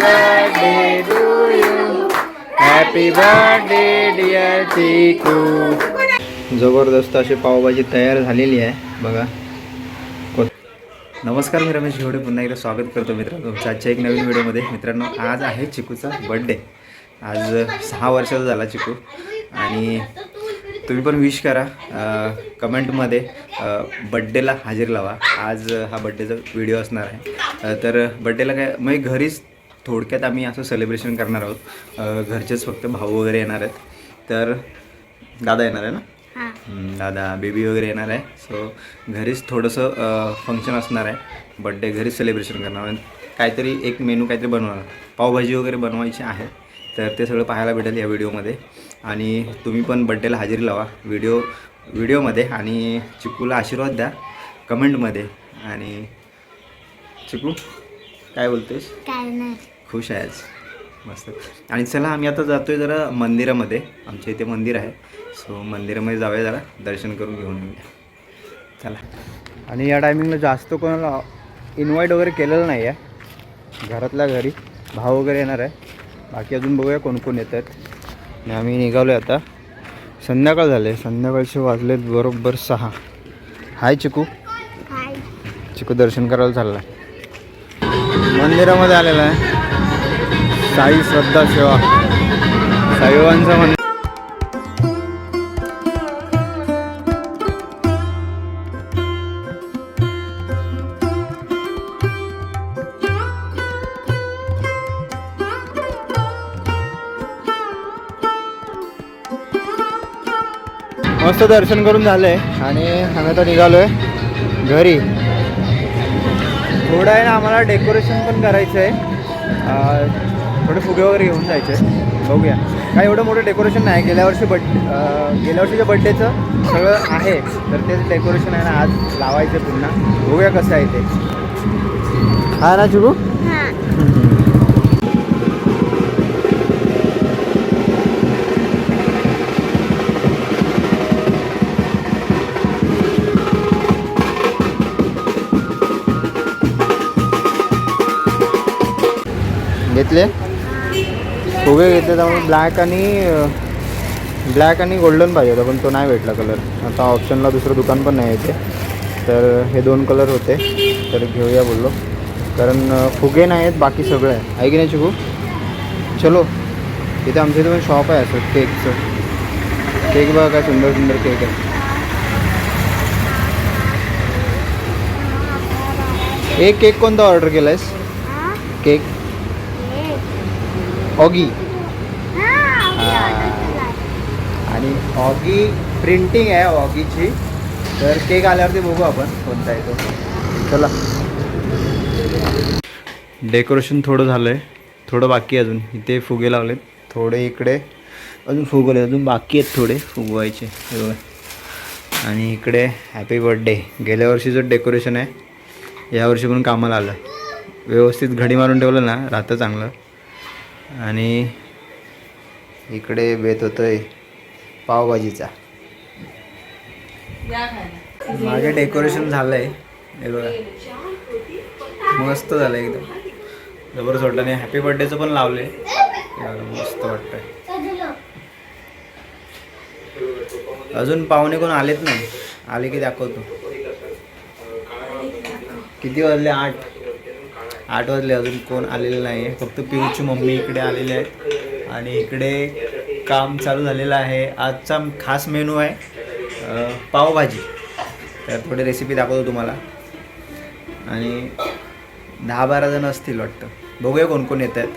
birthday to you. Happy birthday dear चिकू जबरदस्त अशी पावभाजी तयार झालेली आहे बघा. नमस्कार मी रमेश घेवडे पुन्हा एकदा स्वागत करतो मित्रांनो तुमच्या आजच्या एक नवीन व्हिडिओमध्ये. मित्रांनो आज आहे चिकूचा बड्डे आज सहा वर्षाचा झाला चिकू. आणि तुम्ही पण विश करा कमेंटमध्ये बड्डेला हजेरी लावा. आज हा बड्डेचा व्हिडिओ असणार आहे. तर बड्डेला काय मग घरीच थोडक्यात आम्ही असं सेलिब्रेशन करणार आहोत. घरचेच फक्त भाऊ वगैरे येणार आहेत. तर दादा येणार आहे ना? दादा बेबी वगैरे येणार आहे. सो घरीच थोडंसं फंक्शन असणार आहे. बड्डे घरीच सेलिब्रेशन करणार आहे काहीतरी एक मेनू काहीतरी बनवणार. पावभाजी वगैरे बनवायची आहे. तर ते सगळं पाहायला भेटेल या व्हिडिओमध्ये आणि तुम्ही पण बड्डेला हजेरी लावा. व्हिडिओ व्हिडिओमध्ये आणि चिकूला आशीर्वाद द्या. कमेंटमध्ये आणि चिकू काय बोलतेस? काय नाही. खुश आहे आज मस्त. आणि चला आम्ही आता जातोय जरा मंदिरामध्ये. आमच्या इथे मंदिर आहे. सो मंदिरामध्ये जाऊया जरा. दर्शन करून घेऊन येऊया. चला. आणि या टायमिंगला जास्त कोणाला इन्व्हाइट वगैरे केलेलं नाही आहे. घरातल्या घरी. भाव वगैरे येणार आहे. बाकी अजून बघूया कोण कोण येतात. आणि आम्ही निघालो आता. संध्याकाळ झाले संध्याकाळचे वाजलेत बरोबर सहा. हाय चिकू. हाय. चिकू दर्शन करायला चालला मंदिरामध्ये आलेला आहे. साई श्रद्धा सेवा. साईबाबांचं म्हणणं मस्त दर्शन करून झालंय. आणि आम्ही आता निघालोय घरी. थोडं आहे ना आम्हाला डेकोरेशन पण करायचं आहे थोडे फुगे वगैरे घेऊन जायचे. बघूया. काय एवढं मोठं डेकोरेशन नाही. गेल्या वर्षी बड अं, गेल्या वर्षीच्या बड्डेचं सगळं आहे तर तेच डेकोरेशन आहे ना आज लावायचं पुन्हा. बघूया कसं आहे ते. हा ना हा. घेतले? फुगे घेतले त्यामुळे ब्लॅक आणि ब्लॅक आणि गोल्डन पाहिजे होता पण तो नाही भेटला कलर आता ऑप्शनला दुसरं दुकान पण नाही येते तर हे दोन कलर होते. तर घेऊया बोललो. कारण फुगे नाही आहेत बाकी सगळं आहे. आहे की नाही चिकू? चलो. इथे आमच्या इथे पण शॉप आहे असं केकचं केक बघा काय सुंदर सुंदर केक आहे. एक केक कोणता ऑर्डर केला आहेस केक ऑगी हा आणि ऑगी प्रिंटिंग आहे ऑगीची तर केक आल्यावरती बघू आपण कोणता आहे तो चला. डेकोरेशन थोडं झालं आहे थोडं बाकी अजून. इथे फुगे लावलेत. थोडे इकडे. अजून फुगवले अजून बाकी आहेत थोडे फुगवायचे. आणि इकडे हॅपी बर्थडे गेल्या वर्षीचं डेकोरेशन आहे यावर्षी पण कामाला आलं. व्यवस्थित घडी मारून ठेवलं ना राहतं चांगलं. आणि इकडे बेत होतोय पावभाजीचा. मागे डेकोरेशन झालंय. हे बघा. मस्त झालं एकदम. जबरदस्त वाटतं आणि हॅपी बर्थडेचं पण लावले मस्त वाटतंय. अजून पाहुणे कोण आलेत नाही? आले की दाखवतो. किती वाजले? आठ. आठ वाजले अजून कोण आलेलं नाही आहे फक्त पिऊची मम्मी इकडे आलेली आहे आणि इकडे काम चालू झालेलं आहे. आजचा खास मेनू आहे पावभाजी. तर थोडी रेसिपी दाखवतो तुम्हाला. आणि दहा बारा जण असतील वाटतं. बघूया कोण कोण येत आहेत.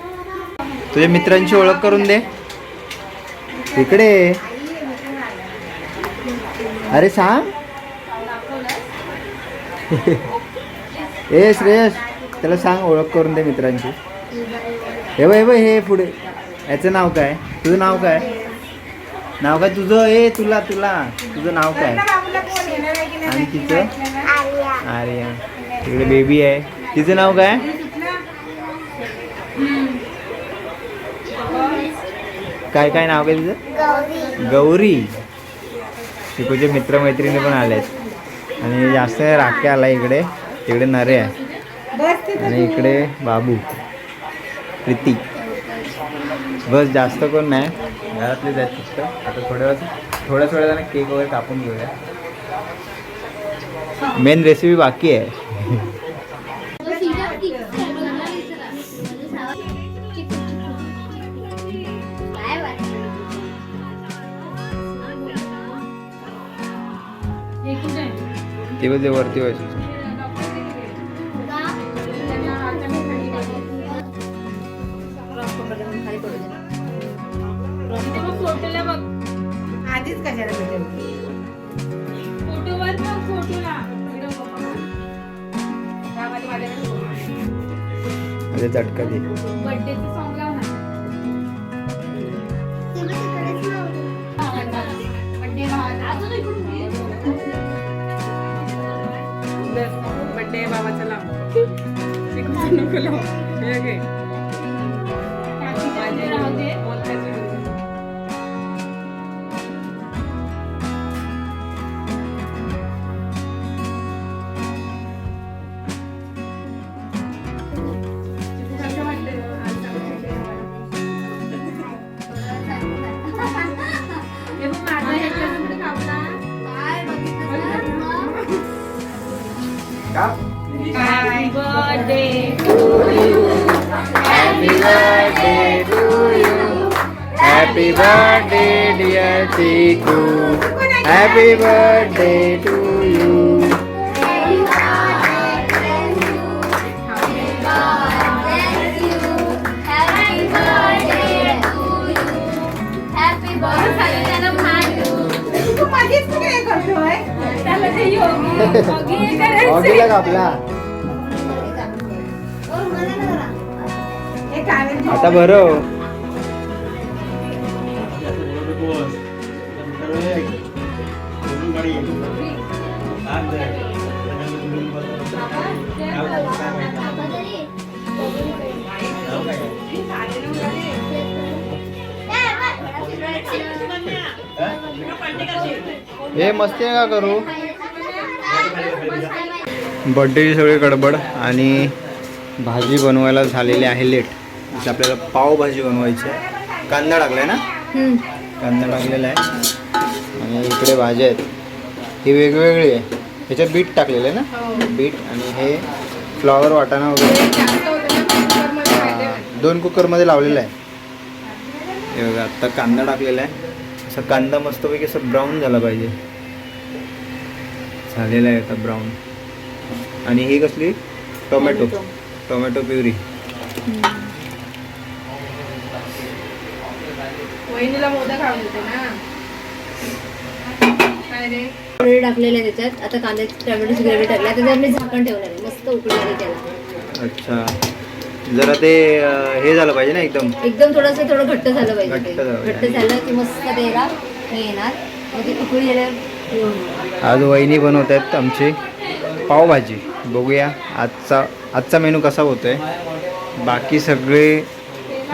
तुझ्या मित्रांची ओळख करून दे. इकडे. अरे सांग. ए श्रेयस. त्याला सांग ओळख करून दे मित्रांची. हे बघ हे बघ हे पुढे. याचं नाव काय? तुझं नाव काय? नाव काय? तुझं ए तुला तुला. तुझं नाव काय? आणि तिचं? आर्या. तिकडे बेबी आहे. तिचं नाव काय? काय काय नाव काय तिचं गौरी. तिकडचे मित्रमैत्रिणी पण आले आहेत आणि जास्त राख्या आला इकडे. तिकडे नरे आहे. आणि इकडे बाबू प्रीती. बस जास्त कोण नाही. घरातलेच आहेत फक्त. आता थोड्या वेळात थोड्याच वेळा केक वगैरे कापून घेऊया. मेन रेसिपी बाकी आहे. ते ते वरती व्हायचं आधीच कशाला भेटेल फोटोवर बघ फोटोला व्हिडिओ बघ. त्यामध्ये माझ्याकडे photo आहे. अरे झटका दे लाव ना. बर्थडे अजून इकडून घे. बड्डे बाबाचा नको लाव हे घे. Happy birthday. To you. Happy birthday to you. Happy birthday, dear Chiku. Happy birthday to you. ऑगीला का आपला? आता बरं हे मस्ती का करू? बड्डेची सगळी गडबड आणि भाजी बनवायला झालेली आहे लेट जसं आपल्याला पावभाजी बनवायची आहे. कांदा टाकलाय ना? कांदा टाकलेला आहे. आणि इकडे भाज्या आहेत. ही वेगवेगळी आहे. ह्याच्यात बीट टाकलेलं आहे ना? बीट आणि हे फ्लॉवर वाटाणा वगैरे. हा, दोन कुकरमध्ये लावलेलं आहे. हे बघा आत्ता कांदा टाकलेला आहे. असा कांदा मस्तपैकी असं ब्राऊन झाला पाहिजे. झालेला आहे आता ब्राऊन आणि ही कसली? टोमॅटो. टोमॅटो. प्युरी. वहिनीला मोदक आवडते ना. काय रे? पनीर टाकलेलं त्याच्यात. आता कांद्याची टोमॅटोची ग्रेव्ही टाकली. आता त्याच्यात मी झाकण ठेवणार आहे. मस्त त्याला. अच्छा. जरा ते हे झालं पाहिजे ना एकदम? एकदम थोडंसं थोडं घट्ट झालं पाहिजे घट्ट. झालं की मस्त हे येणार. मग ती उकळी होणार. आज वहिनी बनवत आहेत आमची. पावभाजी. बघूया आजचा आजचा मेनू कसा होतो आहे बाकी सगळे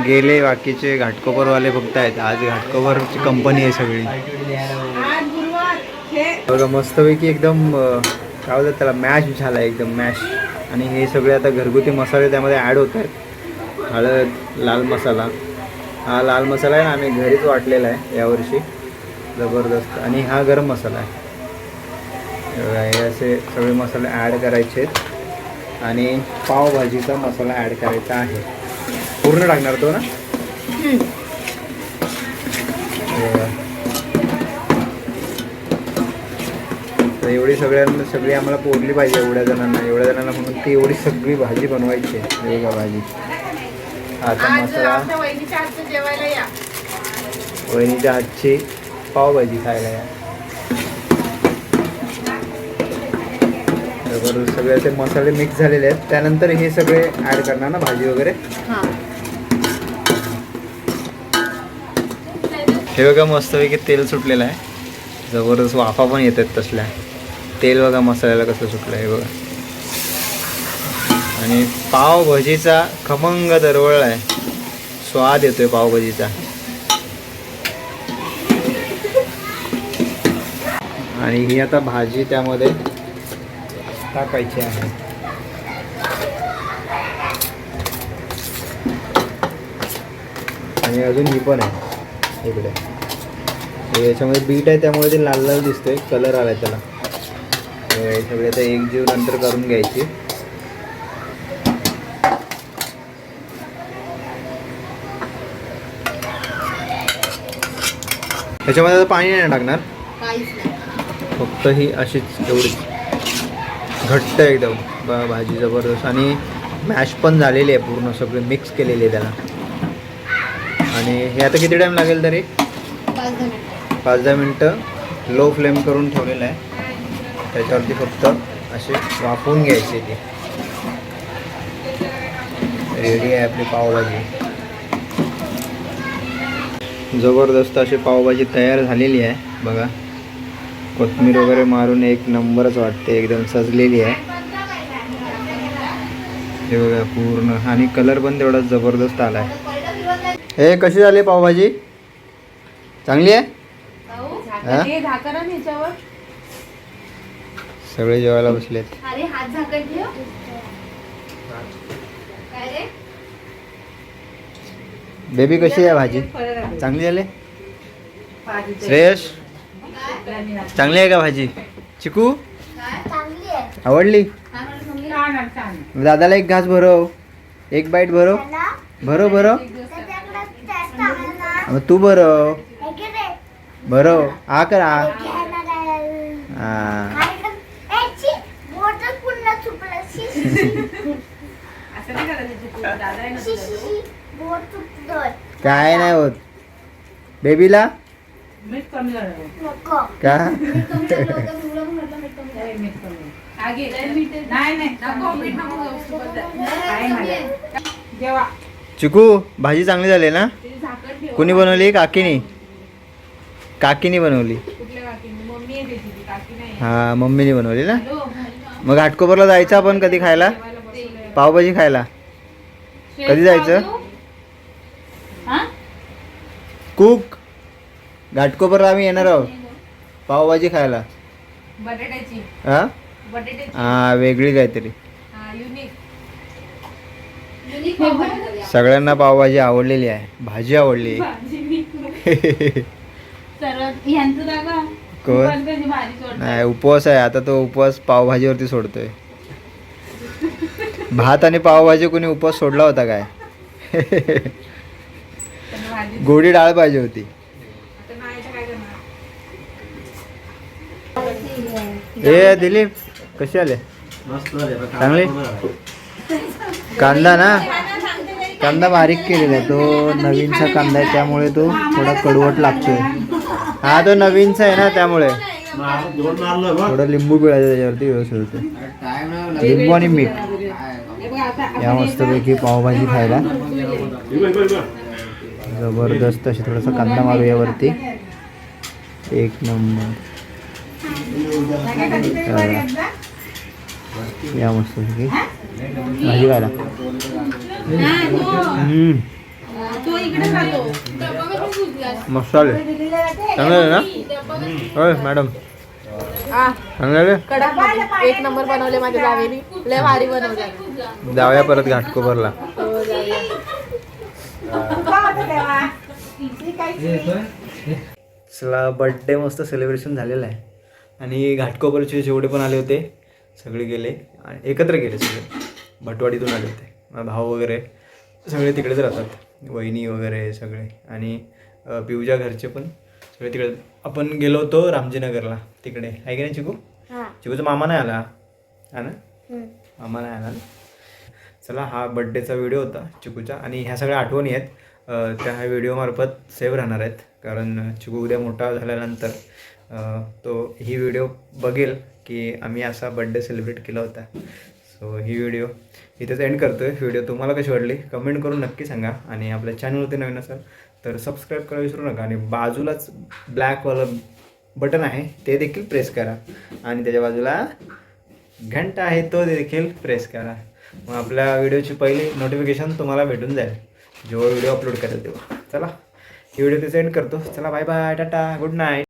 गेले बाकीचे घाटकोपरवाले फक्त आहेत. आज घाटकोपरची कंपनी आहे सगळी. बघा मस्तपैकी एकदम काय बोलतात त्याला मॅश झाला एकदम मॅश आणि हे सगळे आता घरगुती मसाले त्यामध्ये ॲड होत आहेत. हळद लाल मसाला. हा लाल मसाला आहे ना आम्ही घरीच वाटलेला आहे यावर्षी. जबरदस्त. आणि हा गरम मसाला आहे. हे असे सगळे मसाले ॲड करायचे. आहेत आणि पावभाजीचा मसाला ॲड करायचा आहे. पूर्ण टाकणार तो ना. तर एवढी सगळ्यांना सगळी आम्हाला पोरली पाहिजे एवढ्या जणांना. एवढ्या जणांना म्हणून ती एवढी सगळी भाजी बनवायची आहे बघा भाजी. आता मसाला वहिनीच्या हातची पावभाजी खायला या. बरोबर सगळे असे मसाले मिक्स झालेले आहेत. त्यानंतर हे सगळे ॲड करणार ना भाजी वगैरे? हा. हे बघा मस्तपैकी तेल सुटलेलं आहे. जबरदस्त वाफा पण येत आहेत तसल्या. तेल बघा मसाल्याला कसं सुटलं आहे बघा. आणि पावभाजीचा खमंग दरवळ आहे. स्वाद येतोय पावभाजीचा. आणि ही आता भाजी त्यामध्ये टाकायची आहे. आणि अजून ही पण आहे. इकडे. याच्यामध्ये बीट आहे त्यामुळे ते लाल लाल दिसतोय. कलर आलाय त्याला. तर हे सगळे आता एक जीव नंतर करून घ्यायची. त्याच्यामध्ये आता पाणी नाही टाकणार? फक्त ही अशीच एवढीच. घट्ट एकदम. ब- भाजी जबरदस्त. आणि मॅश पण झालेली आहे पूर्ण सगळे मिक्स केलेली आहे त्याला. आणि हे आता किती टाईम लागेल तरी? पाच दहा मिनिटं. लो फ्लेम करून ठेवलेलं आहे. त्याच्यावरती फक्त असे वाफवून घ्यायचे ती. रेडी आहे आपली पावभाजी. जबरदस्त अशी पावभाजी तयार झालेली आहे. बघा. कोथमीर वगैरे मारून एक नंबरच वाटते एकदम सजलेली आहे. हे बघा पूर्ण. आणि कलर पण तेवढा जबरदस्त आला आहे हे कशी झाली पावभाजी? चांगली आहे? हा? हे सगळे जेवायला बसलेत. अरे हात झाकण ठेव. काय रे? बेबी कशी आहे भाजी? चांगली झाली श्रेयश चांगली आहे का भाजी? चिकू? आवडली? दादाला एक घास भरव एक बाईट भरव भरव भरव मग तू भरव हे घे रे. भरव आ कर हा. काय नाही होत. बेबीला मीठ कमी. का? चिकू भाजी चांगली झाली ना? कोणी बनवली? काकीनी? काकीनी बनवली. कुठल्या काकीने? मम्मी आहे त्याची ती काकी नाही हा मम्मीने बनवली ना? मग घाटकोपरला जायचं आपण कधी खायला? पावभाजी खायला. कधी जायचं? हा? कुक. घाटकोपरला आम्ही येणार आहोत. पावभाजी खायला. बटाट्याची. हा? बटाट्याची. हा वेगळी काहीतरी. हा युनिक सगळ्यांना पावभाजी आवडलेली आहे. भाजी आवडली. सर्वात कोण? कशी भारी सोडतात नाही उपवास आहे. आता तो उपवास पावभाजीवरती सोडतोय. भात आणि पावभाजी कोणी उपवास सोडला होता काय? भाजी गोडी डाळ पाहिजे होती आता नाही तर काय करणार ए दिलीप कसे आले? चांगले? कांदा ना? कांदा बारीक केलेला आहे. तो नवीनचा कांदा आहे त्यामुळे तो थोडा कडवट लागतोय. हा तो नवीनचा आहे ना त्यामुळे. थोडं लिंबू पिळायचं त्याच्यावरती व्यवस्थित होते लिंबू आणि मीठ. या मस्तपैकी पावभाजी खायला. जबरदस्त अशी थोडासा कांदा मारू यावरती एक नंबर. या मस्तपैकी भाजी खायला. हम्म. मसाले. चांगले आहे ना? होय मॅडम. चांगले? एक नंबर बनवले माझ्या जावेनी लय भारी बनवले. जाऊया परत घाटकोपरला चला बड्डे मस्त सेलिब्रेशन झालेलं आहे. आणि घाटकोपरचे जेवढे पण आले होते सगळे गेले. आणि एकत्र गेले सगळे. भटवाडीतून आले होते. माझा भाऊ वगैरे सगळे तिकडेच राहतात. वहिनी वगैरे सगळे. आणि पिऊच्या घरचे पण सगळे तिकडे. आपण गेलो होतो रामजीनगरला तिकडे. आहे की नाही चिकू? हा. चिकूचा मामा नाही आला. हा ना. मामा नाही आला ना? चला हा बड्डेचा व्हिडिओ होता चिकूचा. आणि ह्या सगळ्या आठवणी आहेत. त्या ह्या व्हिडिओमार्फत सेव्ह राहणार आहेत. कारण चिकू उद्या मोठा झाल्यानंतर तो ही व्हिडिओ बघेल की आम्ही असा बड्डे सेलिब्रेट केला होता. सो ही व्हिडिओ इथेच एंड करतो आहे व्हिडिओ तुम्हाला कशी वाटली? कमेंट करून नक्की सांगा. आणि आपल्या चॅनलवरती नवीन असाल तर सबस्क्राईब करायला विसरू नका. आणि बाजूलाच ब्लॅकवालं बटन आहे ते देखील प्रेस करा. आणि त्याच्या बाजूला घंटा आहे तो देखील प्रेस करा. मग आपल्या व्हिडिओची पहिली नोटिफिकेशन तुम्हाला भेटून जाईल. जेव्हा व्हिडिओ अपलोड करेल तेव्हा. चला ही व्हिडिओ ते सेंड करतो. चला bye bye tata good night